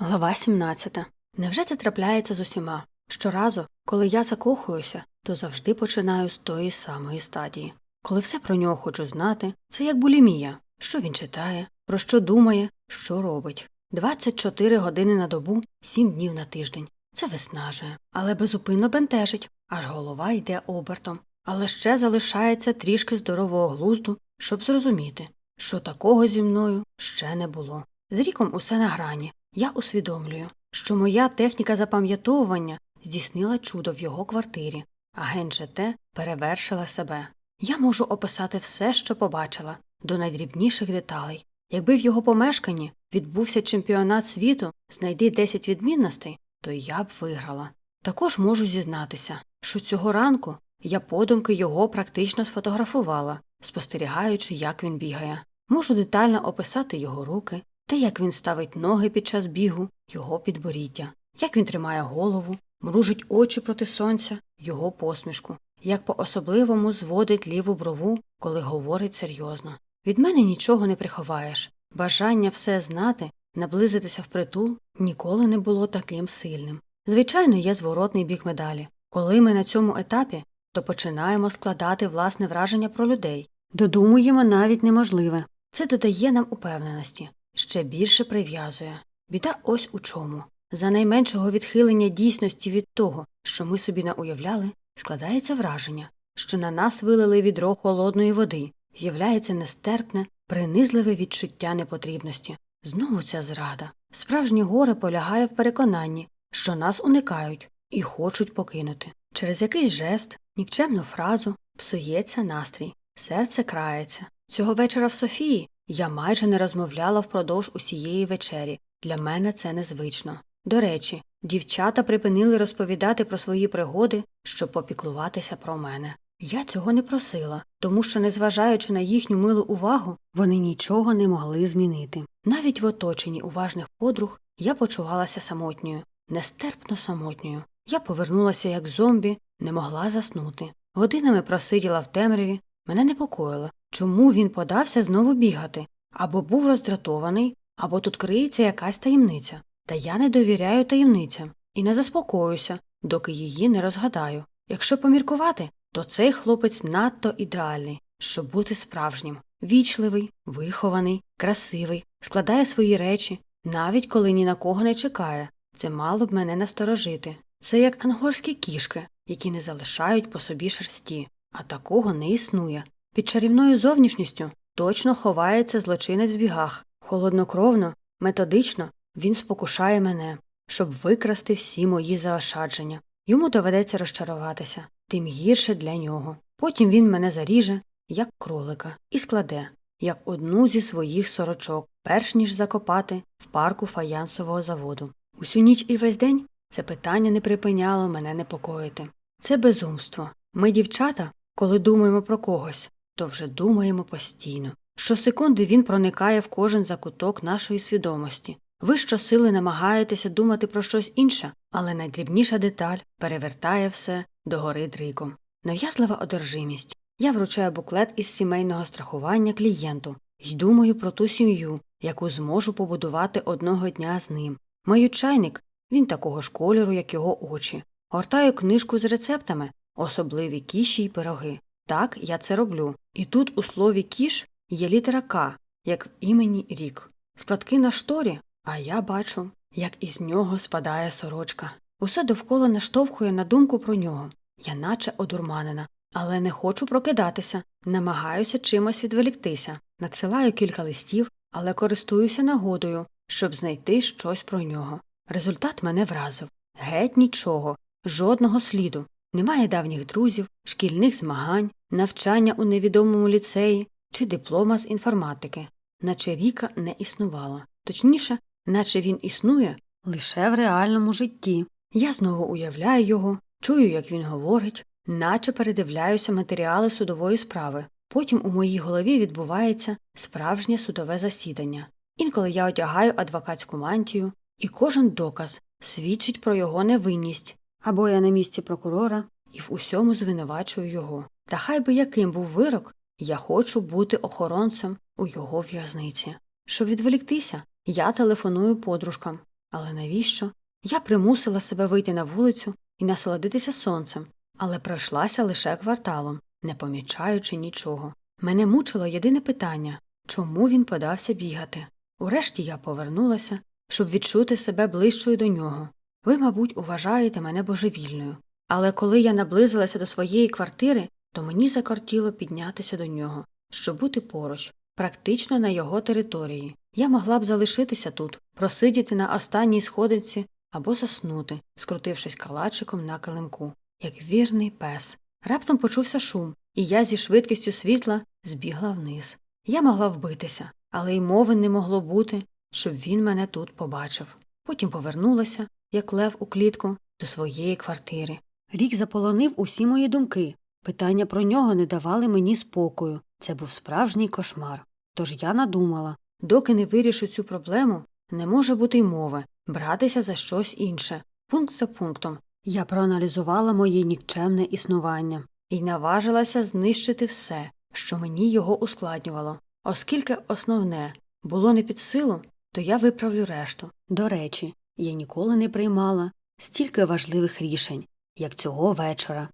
Глава 17. Невже це трапляється з усіма? Щоразу, коли я закохуюся, то завжди починаю з тої самої стадії. Коли все про нього хочу знати, це як булімія. Що він читає, про що думає, що робить. 24 години на добу, 7 днів на тиждень. Це виснажує, але безупинно бентежить, аж голова йде обертом. Але ще залишається трішки здорового глузду, щоб зрозуміти, що такого зі мною ще не було. З ріком усе на грані. Я усвідомлюю, що моя техніка запам'ятовування здійснила чудо в його квартирі, а ген ЖТ перевершила себе. Я можу описати все, що побачила, до найдрібніших деталей. Якби в його помешканні відбувся чемпіонат світу, знайди 10 відмінностей, то я б виграла. Також можу зізнатися, що цього ранку я подумки його практично сфотографувала, спостерігаючи, як він бігає. Можу детально описати його руки, те, як він ставить ноги під час бігу, його підборіддя, як він тримає голову, мружить очі проти сонця, його посмішку, як по особливому зводить ліву брову, коли говорить серйозно. Від мене нічого не приховаєш. Бажання все знати, наблизитися впритул ніколи не було таким сильним. Звичайно, є зворотний бік медалі. Коли ми на цьому етапі, то починаємо складати власне враження про людей. Додумуємо навіть неможливе. Це додає нам упевненості, ще більше прив'язує. Біда ось у чому. За найменшого відхилення дійсності від того, що ми собі науявляли, складається враження, що на нас вилили відро холодної води, з'являється нестерпне, принизливе відчуття непотрібності. Знову ця зрада. Справжнє горе полягає в переконанні, що нас уникають і хочуть покинути. Через якийсь жест, нікчемну фразу псується настрій, серце крається. Цього вечора в Софії я майже не розмовляла впродовж усієї вечері. Для мене це незвично. До речі, дівчата припинили розповідати про свої пригоди, щоб попіклуватися про мене. Я цього не просила, тому що, незважаючи на їхню милу увагу, вони нічого не могли змінити. Навіть в оточенні уважних подруг я почувалася самотньою, нестерпно самотньою. Я повернулася як зомбі, не могла заснути. Годинами просиділа в темряві, мене непокоїло, чому він подався знову бігати, або був роздратований, або тут криється якась таємниця. Та я не довіряю таємницям і не заспокоюся, доки її не розгадаю. Якщо поміркувати, то цей хлопець надто ідеальний, щоб бути справжнім. Вічливий, вихований, красивий, складає свої речі, навіть коли ні на кого не чекає. Це мало б мене насторожити. Це як ангорські кішки, які не залишають по собі шерсті, а такого не існує. Під чарівною зовнішністю точно ховається злочинець в бігах. Холоднокровно, методично він спокушає мене, щоб викрасти всі мої заощадження. Йому доведеться розчаруватися, тим гірше для нього. Потім він мене заріже, як кролика, і складе, як одну зі своїх сорочок, перш ніж закопати в парку фаянсового заводу. Усю ніч і весь день це питання не припиняло мене непокоїти. Це безумство. Ми, дівчата, коли думаємо про когось, то вже думаємо постійно. Щосекунди він проникає в кожен закуток нашої свідомості. Ви щосили намагаєтеся думати про щось інше, але найдрібніша деталь перевертає все догори дриком. Нав'язлива одержимість. Я вручаю буклет із сімейного страхування клієнту і думаю про ту сім'ю, яку зможу побудувати одного дня з ним. Маю чайник, він такого ж кольору, як його очі. Гортаю книжку з рецептами, особливі кіші й пироги. Так, я це роблю. І тут у слові кіш є літера К, як в імені рік. Складки на шторі, а я бачу, як із нього спадає сорочка. Усе довкола наштовхує на думку про нього. Я наче одурманена, але не хочу прокидатися, намагаюся чимось відволіктися, надсилаю кілька листів, але користуюся нагодою, щоб знайти щось про нього. Результат мене вразив геть нічого, жодного сліду. Немає давніх друзів, шкільних змагань, навчання у невідомому ліцеї чи диплома з інформатики, наче Ріка не існувала. Точніше, наче він існує лише в реальному житті. Я знову уявляю його, чую, як він говорить, наче передивляюся матеріали судової справи. Потім у моїй голові відбувається справжнє судове засідання. Інколи я одягаю адвокатську мантію, і кожен доказ свідчить про його невинність, або я на місці прокурора і в усьому звинувачую його. Та хай би яким був вирок, я хочу бути охоронцем у його в'язниці. Щоб відволіктися, я телефоную подружкам. Але навіщо? Я примусила себе вийти на вулицю і насолодитися сонцем, але пройшлася лише кварталом, не помічаючи нічого. Мене мучило єдине питання чому він подався бігати. Урешті я повернулася, щоб відчути себе ближчою до нього. Ви, мабуть, вважаєте мене божевільною. Але коли я наблизилася до своєї квартири, то мені закортіло піднятися до нього, щоб бути поруч, практично на його території. Я могла б залишитися тут, просидіти на останній сходинці або заснути, скрутившись калачиком на килимку, як вірний пес. Раптом почувся шум, і я зі швидкістю світла збігла вниз. Я могла вбитися, але й мови не могло бути, щоб він мене тут побачив. Потім повернулася, як лев у клітку, до своєї квартири. Рік заполонив усі мої думки. Питання про нього не давали мені спокою. Це був справжній кошмар. Тож я надумала доки не вирішу цю проблему, не може бути й мови братися за щось інше, пункт за пунктом. Я проаналізувала моє нікчемне існування і наважилася знищити все, що мені його ускладнювало. Оскільки основне було не під силу, то я виправлю решту. До речі, я ніколи не приймала стільки важливих рішень, як цього вечора.